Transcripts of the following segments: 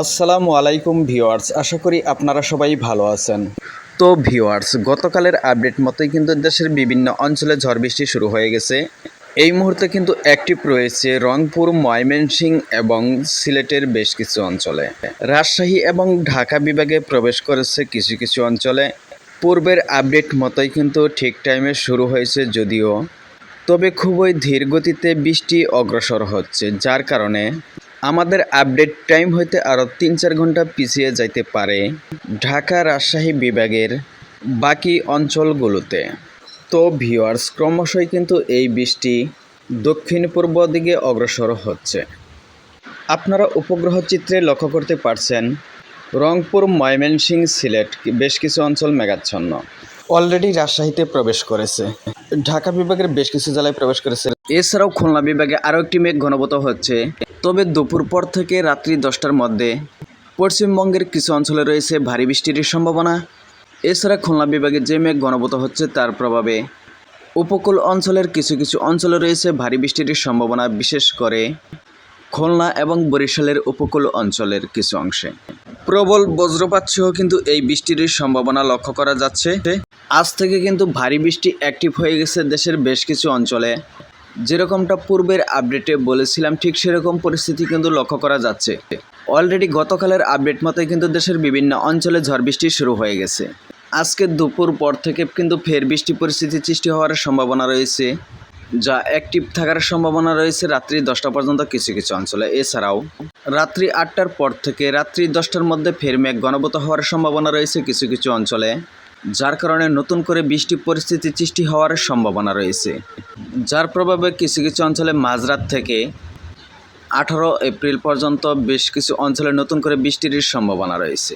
আসসালামু আলাইকুম ভিওয়ার্স আশা করি আপনারা সবাই ভালো আছেন। তো ভিওয়ার্স গতকালের আপডেট মতোই কিন্তু দেশের বিভিন্ন অঞ্চলে ঝড় বৃষ্টি শুরু হয়ে গেছে। এই মুহূর্তে কিন্তু অ্যাক্টিভ রয়েছে রংপুর ময়মনসিংহ এবং সিলেটের বেশ কিছু অঞ্চলে। রাজশাহী এবং ঢাকা বিভাগে প্রবেশ করেছে কিছু কিছু অঞ্চলে। পূর্বের আপডেট মতোই কিন্তু ঠিক টাইমে শুরু হয়েছে যদিও। তবে খুবই ধীর গতিতে বৃষ্টি অগ্রসর হচ্ছে, যার কারণে আমাদের আপডেট টাইম হইতে আরও তিন চার ঘণ্টা পিছিয়ে যাইতে পারে ঢাকা রাজশাহী বিভাগের বাকি অঞ্চলগুলোতে। তো ভিউয়ার্স, ক্রমশই কিন্তু এই বৃষ্টি দক্ষিণ পূর্ব দিকে অগ্রসর হচ্ছে। আপনারা উপগ্রহ চিত্রে লক্ষ্য করতে পারছেন, রংপুর, ময়মনসিংহ, সিলেট বেশ কিছু অঞ্চল মেঘাচ্ছন্ন। অলরেডি রাজশাহীতে প্রবেশ করেছে। ঢাকা বিভাগের বেশ কিছু জেলায় প্রবেশ করেছে। এছাড়াও খুলনা বিভাগে আরও একটি মেঘ ঘনবত হচ্ছে। তবে দুপুর পর থেকে রাত্রি দশটার মধ্যে পশ্চিমবঙ্গের কিছু অঞ্চলে রয়েছে ভারী বৃষ্টির সম্ভাবনা। এছাড়া খুলনা বিভাগে যে মেঘ ঘনবত হচ্ছে তার প্রভাবে উপকূল অঞ্চলের কিছু কিছু অঞ্চলে রয়েছে ভারী বৃষ্টির সম্ভাবনা, বিশেষ করে খুলনা এবং বরিশালের উপকূল অঞ্চলের কিছু অংশে। প্রবল বজ্রপাত সহ কিন্তু এই বৃষ্টির সম্ভাবনা লক্ষ্য করা যাচ্ছে। আজ থেকে কিন্তু ভারী বৃষ্টি অ্যাক্টিভ হয়ে গেছে দেশের বেশ কিছু অঞ্চলে। যেরকমটা পূর্বের আপডেটে বলেছিলাম, ঠিক সেরকম পরিস্থিতি কিন্তু লক্ষ্য করা যাচ্ছে। অলরেডি গতকালের আপডেট মতোই কিন্তু দেশের বিভিন্ন অঞ্চলে ঝড় বৃষ্টি শুরু হয়ে গেছে। আজকে দুপুর পর থেকে কিন্তু ফের বৃষ্টি পরিস্থিতি সৃষ্টি হওয়ার সম্ভাবনা রয়েছে, যা অ্যাক্টিভ থাকার সম্ভাবনা রয়েছে রাত্রি দশটা পর্যন্ত কিছু কিছু অঞ্চলে। এছাড়াও, রাত্রি আটটার পর থেকে রাত্রি দশটার মধ্যে ফের মেঘ ঘনবত হওয়ার সম্ভাবনা রয়েছে কিছু কিছু অঞ্চলে। যার কারণে নতুন করে বৃষ্টি পরিস্থিতি সৃষ্টি হওয়ার সম্ভাবনা রয়েছে। যার প্রভাবে কিছু কিছু অঞ্চলে মাঝরাত থেকে আঠারো এপ্রিল পর্যন্ত বেশ কিছু অঞ্চলে নতুন করে বৃষ্টির সম্ভাবনা রয়েছে।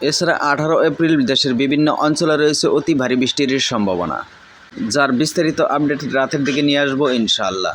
এছাড়া আঠারো এপ্রিল দেশের বিভিন্ন অঞ্চলে রয়েছে অতি ভারী বৃষ্টির সম্ভাবনা। যার বিস্তারিত আপডেট রাতের দিকে নিয়ে আসব ইনশাআল্লাহ।